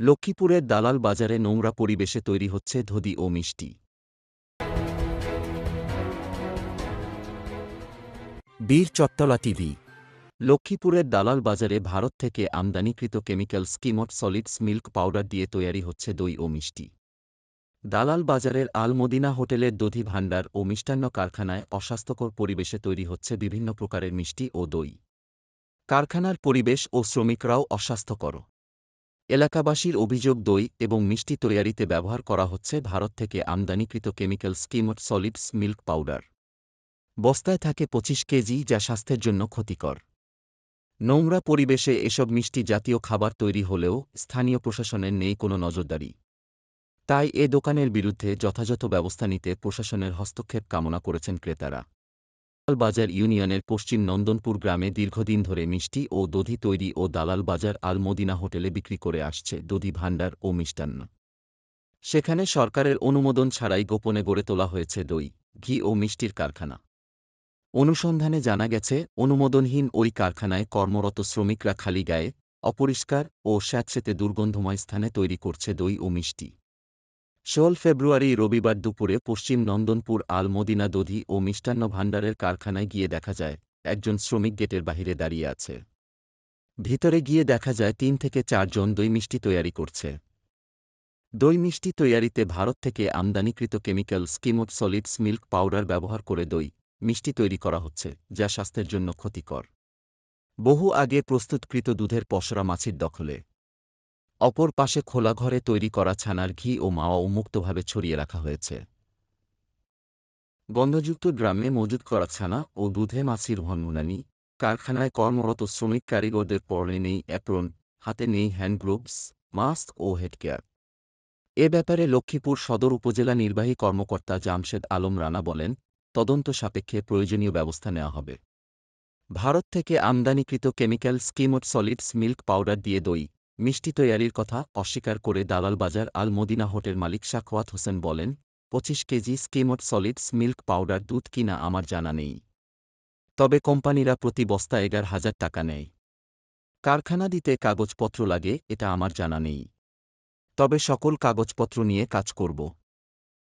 লক্ষ্মীপুরের দালাল বাজারে নোংরা পরিবেশে তৈরি হচ্ছে ধদি ও মিষ্টি। বীর চত্তলা টিভি। লক্ষ্মীপুরের দালাল বাজারে ভারত থেকে আমদানিকৃত chemical skimmed solids milk powder দিয়ে তৈরি হচ্ছে দই ও মিষ্টি। দালাল বাজারের আলমদিনা হোটেলের দধি ভাণ্ডার ও মিষ্টান্ন কারখানায় অস্বাস্থ্যকর পরিবেশে তৈরি হচ্ছে বিভিন্ন প্রকারের মিষ্টি ও দই। কারখানার পরিবেশ ও শ্রমিকরাও অস্বাস্থ্যকর। এলাকাবাসীর অভিযোগ দই এবং মিষ্টি তৈয়ারিতে ব্যবহার করা হচ্ছে ভারত থেকে আমদানিকৃত chemical skimmed solids milk powder. বস্তায় থাকে পঁচিশ কেজি যা স্বাস্থ্যের জন্য ক্ষতিকর। নোংরা পরিবেশে এসব মিষ্টি জাতীয় খাবার তৈরি হলেও স্থানীয় প্রশাসনের নেই কোনো নজরদারি। তাই এ দোকানের বিরুদ্ধে যথাযথ ব্যবস্থা নিতে প্রশাসনের হস্তক্ষেপ কামনা করেছেন ক্রেতারা। বাজার ইউনিয়নের পশ্চিম নন্দনপুর গ্রামে দীর্ঘদিন ধরে মিষ্টি ও দধি তৈরি ও দালাল বাজার আলমদিনা হোটেলে বিক্রি করে আসছে দধি ভাণ্ডার ও মিষ্টান্ন। সেখানে সরকারের অনুমোদন ছাড়াই গোপনে গড়ে তোলা হয়েছে দই, ঘি ও মিষ্টির কারখানা। অনুসন্ধানে জানা গেছে, অনুমোদনহীন ওই কারখানায় কর্মরত শ্রমিকরা খালি গায়ে, অপরিষ্কার ও স্যাঁতসেতে দুর্গন্ধময় স্থানে তৈরি করছে দই ও মিষ্টি। ষোল ফেব্রুয়ারি রবিবার দুপুরে পশ্চিম নন্দনপুর, আলমদিনা দধি ও মিষ্টান্ন ভাণ্ডারের কারখানায় গিয়ে দেখা যায়, একজন শ্রমিক গেটের বাহিরে দাঁড়িয়ে আছে। ভিতরে গিয়ে দেখা যায় তিন থেকে চারজন দই মিষ্টি তৈয়ারি করছে। দই মিষ্টি তৈয়ারিতে ভারত থেকে আমদানিকৃত chemical skimmed solids milk powder ব্যবহার করে দই মিষ্টি তৈরি করা হচ্ছে, যা স্বাস্থ্যের জন্য ক্ষতিকর। বহু আগে প্রস্তুতকৃত দুধের পসরা মাছির দখলে। অপর পাশে খোলা ঘরে তৈরি করা ছানার ঘি ও মাওয়া উন্মুক্তভাবে ছড়িয়ে রাখা হয়েছে। গন্ধযুক্ত ড্রামে মজুত করা ছানা ও দুধে মাছির হনমুনানি কারখানায় কর্মরত শ্রমিক কারিগরদের পরনে নেই অ্যাপ্রন, হাতে নেই হ্যান্ড গ্লোভস, মাস্ক ও হেডকেয়ার। এ ব্যাপারে লক্ষ্মীপুর সদর উপজেলা নির্বাহী কর্মকর্তা জামশেদ আলম রানা বলেন, তদন্ত সাপেক্ষে প্রয়োজনীয় ব্যবস্থা নেওয়া হবে। ভারত থেকে আমদানিকৃত chemical skimmed solids milk powder দিয়ে দই মিষ্টি তৈয়ারির কথা অস্বীকার করে দালাল বাজার আল মদিনা হোটেল মালিক শাখওয়াত হোসেন বলেন, পঁচিশ KG skimmed solids milk powder দুধ কিনা আমার জানা নেই। তবে কোম্পানিরা প্রতি বস্তা এগার হাজার টাকা নেয়। কারখানা দিতে কাগজপত্র লাগে, এটা আমার জানা নেই। তবে সকল কাগজপত্র নিয়ে কাজ করব।